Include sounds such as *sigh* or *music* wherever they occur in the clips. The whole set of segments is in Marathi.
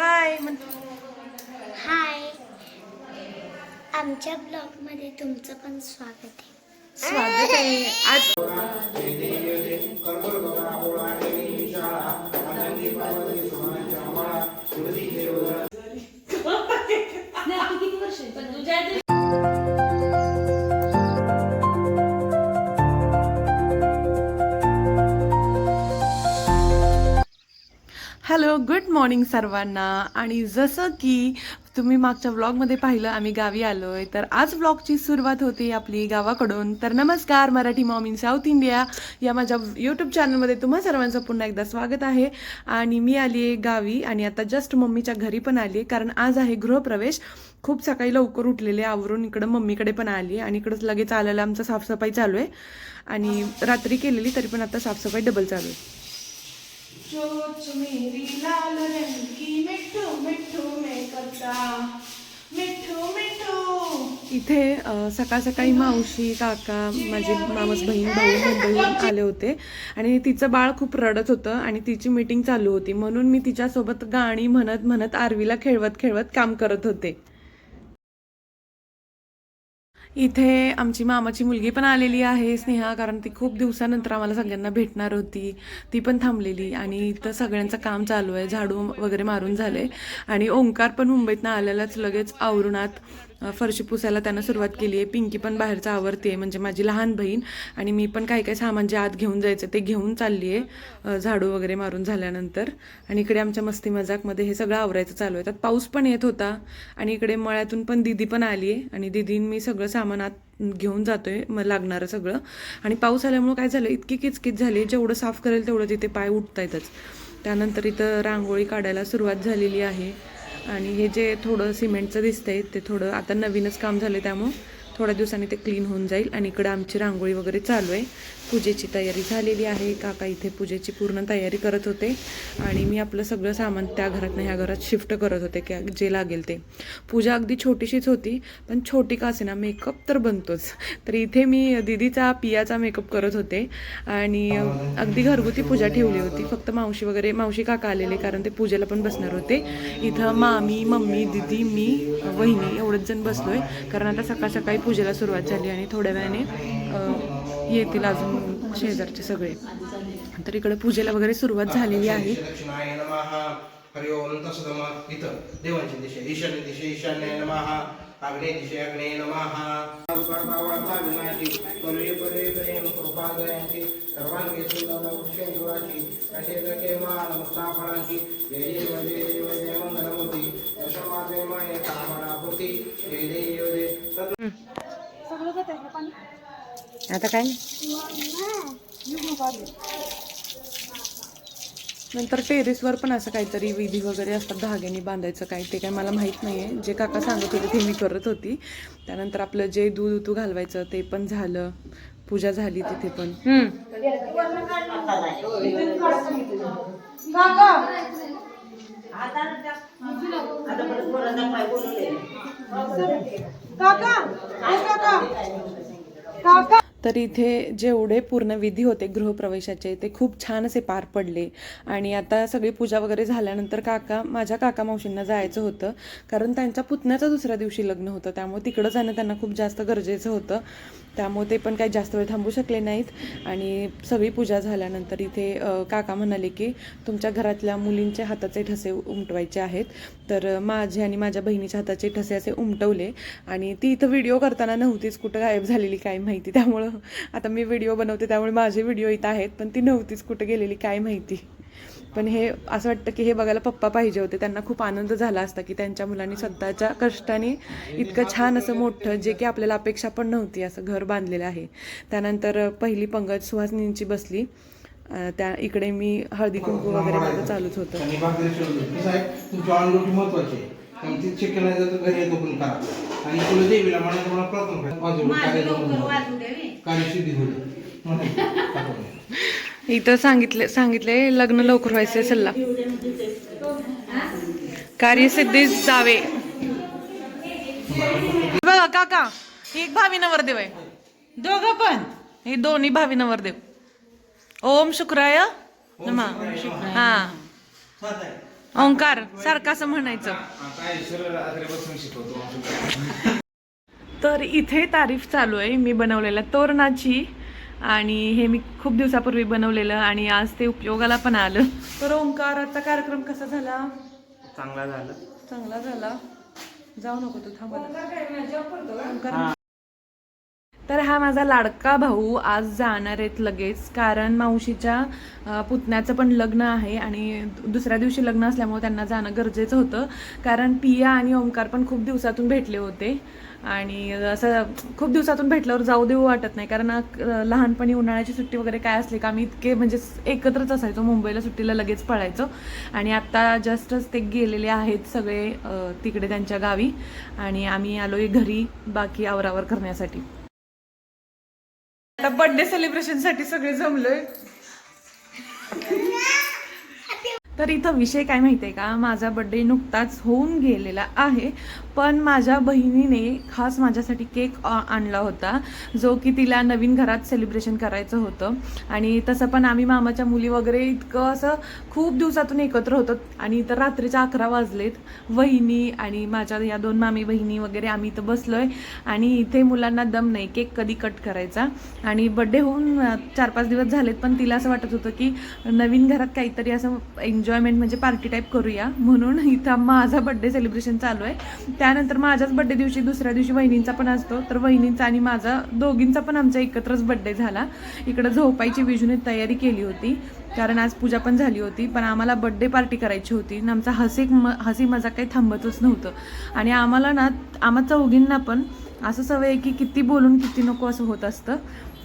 हाय म्हण हाय आमच्या ब्लॉगमध्ये तुमचं पण स्वागत आहे. स्वागत आहे. आज गुड मॉर्निंग सर्वांना. आणि जसं की तुम्ही मागच्या व्लॉगमध्ये पाहिलं आम्ही गावी आलोय. तर आज व्लॉगची सुरुवात होती आपली गावाकडून. तर नमस्कार Marathi mom in south India या माझ्या यूट्यूब चॅनलमध्ये तुम्हा सर्वांचं पुन्हा एकदा स्वागत आहे. आणि मी आली आहे गावी आणि आता जस्ट मम्मीच्या घरी पण आली आहे कारण आज आहे गृहप्रवेश. खूप सकाळी लवकर उठलेले आवरून इकडं मम्मीकडे पण आली आणि इकडंच लगेच आलेलं आमचं साफसफाई चालू आहे आणि रात्री केलेली तरी पण आता साफसफाई डबल चालू आहे चोच मेरी लाल रंग की मिठू मिठू में करता मिठू मिठू. इथे सकाळ सकाळी मावशी काका माझी मामस बहीण भाऊ मुंबईहून *laughs* आले होते. आणि तिचं बाळ खूप रडत होतं आणि तिची मीटिंग चालू होती. म्हणून मी तिच्यासोबत गाणी म्हणत म्हणत आरवीला खेळवत खेळवत काम करत होते. इथे आमची मामाची मुलगी पण आलेली आहे स्नेहा कारण ती खूप दिवसानंतर आम्हाला सगळ्यांना भेटणार होती. ती पण थांबलेली आणि इथं सगळ्यांचं काम चालू आहे. झाडू वगैरे मारून झाले. आणि ओंकार पण मुंबईतनं आलेलाच लगेच आवरुणात फरशी पुसायला त्यानं सुरुवात केली आहे. पिंकी पण बाहेरचं आवरते म्हणजे माझी लहान बहीण आणि मी पण काही काही सामान जे आत घेऊन जायचं ते घेऊन चालली आहे. झाडू वगैरे मारून झाल्यानंतर. आणि इकडे आमच्या मस्ती मजाकमध्ये हे सगळं आवरायचं चालू आहे. त्यात पाऊस पण येत होता. आणि इकडे मळ्यातून पण दिदी पण आली आहे. आणि दिदीन मी सगळं सामान आत घेऊन जातोय. मग लागणारं सगळं. आणि पाऊस आल्यामुळे काय झालं? इतकी किचकिच झाली. जेवढं साफ करेल तेवढं तिथे पाय उठतायतच. त्यानंतर इथं रांगोळी काढायला सुरुवात झालेली आहे. आणि हे जे थोडं सिमेंटचं दिसतंय ते थोडं आता नवीनच काम झालं त्यामुळं थोड्या दिवसांनी ते क्लीन होऊन जाईल. आणि इकडं आमची रांगोळी वगैरे चालू आहे. पूजेची तयारी झालेली आहे. काका इथे पूजेची पूर्ण तयारी करत होते. आणि मी आपलं सगळं सामान त्या घरातनं ह्या घरात शिफ्ट करत होते की जे लागेल ते. पूजा अगदी छोटीशीच होती पण छोटी का असे ना मेकअप तर बनतोच. तर इथे मी दिदीचा पियाचा मेकअप करत होते. आणि अगदी घरगुती पूजा ठेवली होती. फक्त मावशी वगैरे मावशी काका आलेले कारण ते पूजेला पण बसणार होते. इथं मामी मम्मी दिदी मी वहिनी एवढंच जण बसलोय. कारण आता सकाळ सकाळी पूजेला सुरुवात झाली आणि थोड्या वेळाने येतील अजून शेजारचे सगळे. तर इकडे पूजेला वगैरे सुरुवात झालेली आहे. हरि ओम तत्सदम इथं. देवांची दिशा ईशान्य दिशा ईशान्य नमः. अग्ने दिशे अग्ने नमः. वार्ता विनाशी परे परे प्रेम सर्वांगी सुंदर वृक्षेंदुराची अशेदके मान मुक्ताफळांची. जय देव जय देव जय मंगलमूर्ती. दशमाते माये कामनापूर्ती जय देव जय आता काय? नंतर टेरेसवर पण असं काहीतरी विधी वगैरे असतात धाग्याने बांधायचं काय ते काय मला माहीत नाही आहे जे काका सांगत होते ते मी करत होती. त्यानंतर आपलं जे दूध उतू घालवायचं ते पण झालं. पूजा झाली तिथे पण. तर इथे जेवढे पूर्ण विधी होते गृहप्रवेशाचे ते खूप छान असे पार पडले. आणि आता सगळी पूजा वगैरे झाल्यानंतर काका माझ्या काका मावशींना जायचं होतं. कारण त्यांच्या पुतण्याचं दुसऱ्या दिवशी लग्न होतं. त्यामुळे तिकडं जाणं त्यांना खूप जास्त गरजेचं होतं. त्यामुळे ते पण काही जास्त वेळ थांबू शकले नाहीत. आणि सगळी पूजा झाल्यानंतर इथे काका म्हणाले की तुमच्या घरातल्या मुलींचे हाताचे ठसे उमटवायचे आहेत. तर माझे आणि माझ्या बहिणीच्या हाताचे ठसे असे उमटवले. आणि ती इथं व्हिडिओ करताना नव्हतीच कुठं गायब झालेली काय माहिती. त्यामुळं आता मी व्हिडिओ बनवते त्यामुळे माझे व्हिडिओ इथं आहेत पण ती नव्हतीच कुठं गेलेली काय माहिती. पण हे असं वाटतं की हे बघायला पप्पा पाहिजे होते. त्यांना खूप आनंद झाला असता की त्यांच्या मुलांनी स्वतःच्या कष्टाने इतकं छान असं मोठं जे की आपल्याला अपेक्षा पण नव्हती असं घर बांधलेलं आहे. त्यानंतर पहिली पंगत सुहासनींची बसली. त्या इकडे मी हळदी कुंकू वगैरे माझं चालूच होतं. इथं सांगितले सांगितले लग्न लवकर व्हायचे सल्ला. कार्यसिद्धी जावे. बघा काका ही एक भावी नवरदेव आहे. दोघं पण. हे दोन्ही भावी नवरदेव. ओम शुक्राय. नमा. हा. ओंकार सारखं असं म्हणायचं. तर इथे तारीफ चालू आहे. मी बनवलेल्या तोरणाची आणि हे मी खूप दिवसापूर्वी बनवलेलं आणि आज ते उपयोगाला पण आलं. तर ओंकाराचा कार्यक्रम कसा झाला? चांगला झालं. चांगला झाला. जाऊ नको तू थांबा. तर हा माझा लाडका भाऊ आज जाणार आहेत लगेच कारण मावशीच्या पुतण्याचं पण लग्न आहे आणि दुसऱ्या दिवशी लग्न असल्यामुळे त्यांना जाणं गरजेचं होतं. कारण पिया आणि ओंकार पण खूप दिवसातून भेटले होते आणि असं खूप दिवसातून भेटल्यावर जाऊ देऊ वाटत नाही. कारण लहानपणी उन्हाळ्याची सुट्टी वगैरे काय असली का आम्ही इतके म्हणजे एकत्रच असायचो मुंबईला सुट्टीला लगेच पळायचो. आणि आत्ता जस्टच ते गेलेले आहेत सगळे तिकडे त्यांच्या गावी. आणि आम्ही आलोय घरी बाकी आवरावर करण्यासाठी. आता बर्थडे सेलिब्रेशनसाठी सगळे जमलोय. *laughs* तर इथं विषय काय माहिती आहे का? माझा बर्थडे नुकताच होऊन गेलेला आहे. पण माझ्या बहिणीने खास माझ्यासाठी केक आणला होता जो की तिला नवीन घरात सेलिब्रेशन करायचं होतं. आणि तसं पण आम्ही मामाच्या मुली वगैरे इतकं असं खूप दिवसातून एकत्र होतो. आणि इथं रात्रीच्या अकरा वाजलेत. वहिनी आणि माझ्या या दोन मामी बहिणी वगैरे आम्ही इथं बसलो आहे आणि इथे मुलांना दम नाही केक कधी कट करायचा. आणि बड्डे होऊन चार पाच दिवस झालेत पण तिला असं वाटत होतं की नवीन घरात काहीतरी असं एन्जॉय एन्जॉयमेंट म्हणजे पार्टी टाईप करूया. म्हणून इथं माझा बड्डे सेलिब्रेशन चालू आहे. त्यानंतर माझ्याच बड्डे दिवशी दुसऱ्या दिवशी वहिनींचा पण असतो. तर वहिनींचा आणि माझा दोघींचा पण आमचा एकत्रच बड्डे झाला. इकडं झोपायची विजूने तयारी केली होती. कारण आज पूजा पण झाली होती. पण आम्हाला बड्डे पार्टी करायची होती. आणि आमचा हसी म हसी मजा काही थांबतच नव्हतं. आणि आम्हाला ना आम्हा चौघींना पण असं सवय आहे की किती बोलून किती नको असं होत असतं.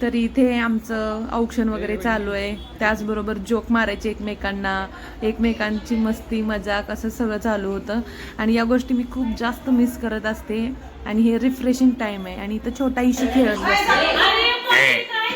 तर इथे आमचं औक्षण वगैरे चालू आहे त्याचबरोबर जोक मारायचे एकमेकांना एकमेकांची मस्ती मजाक असं सगळं चालू होतं आणि या गोष्टी मी खूप जास्त मिस करत असते आणि हे रिफ्रेशिंग टाईम आहे आणि इथं छोटा इशू खेळत बसते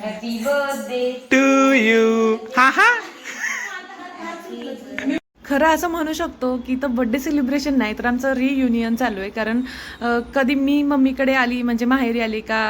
हॅपी बर्थडे टू यू हा हा खरं असं म्हणू शकतो की तर बड्डे सेलिब्रेशन नाही तर आमचं रियुनियन चालू आहे. कारण कधी मी मम्मीकडे आली म्हणजे माहेरी आली का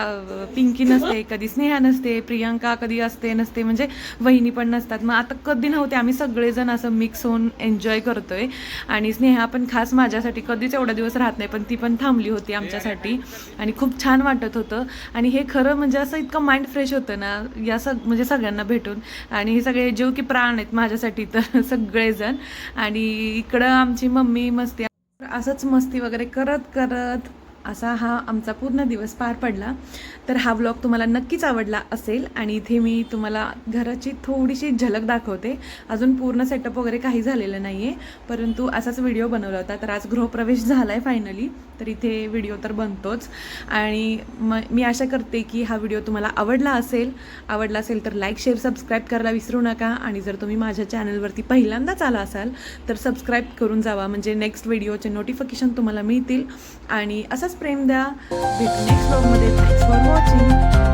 पिंकी नसते कधी स्नेहा नसते प्रियांका कधी असते नसते म्हणजे वहिनी पण नसतात. मग आता कधी नव्हते आम्ही सगळेजण असं मिक्स होऊन एन्जॉय करतोय. आणि स्नेहा पण खास माझ्यासाठी कधीच एवढा दिवस राहत नाही पण ती पण थांबली होती आमच्यासाठी. आणि खूप छान वाटत होतं. आणि हे खरं म्हणजे असं इतकं माइंड फ्रेश होतं ना या सग म्हणजे सगळ्यांना भेटून. आणि हे सगळे जीव की प्राण आहेत माझ्यासाठी तर *laughs* सगळेजण. आणि इकडं आमची मम्मी मस्ती असंच मस्ती वगैरे करत करत असा हा आमचा पूर्ण दिवस पार पडला. तर हा व्लॉग तुम्हाला नक्कीच आवडला असेल आणि इथे मी तुम्हाला घराची थोडीशी झलक दाखवते. अजून पूर्ण सेटअप वगैरे काही झालेलं नाही आहे परंतु असाच व्हिडिओ बनवला होता. तर आज गृहप्रवेश झाला आहे फायनली तर इथे व्हिडिओ तर बनतोच. आणि म मी आशा करते की हा व्हिडिओ तुम्हाला आवडला असेल. आवडला असेल तर लाईक शेअर सबस्क्राईब करायला विसरू नका. आणि जर तुम्ही माझ्या चॅनलवरती पहिल्यांदाच आला असाल तर सबस्क्राईब करून जावा. म्हणजे नेक्स्ट व्हिडिओचे नोटिफिकेशन तुम्हाला मिळतील. आणि असंच प्रेम द्या भेटू नेक्स्ट व्लॉगमध्ये थँक्स फॉर वॉचिंग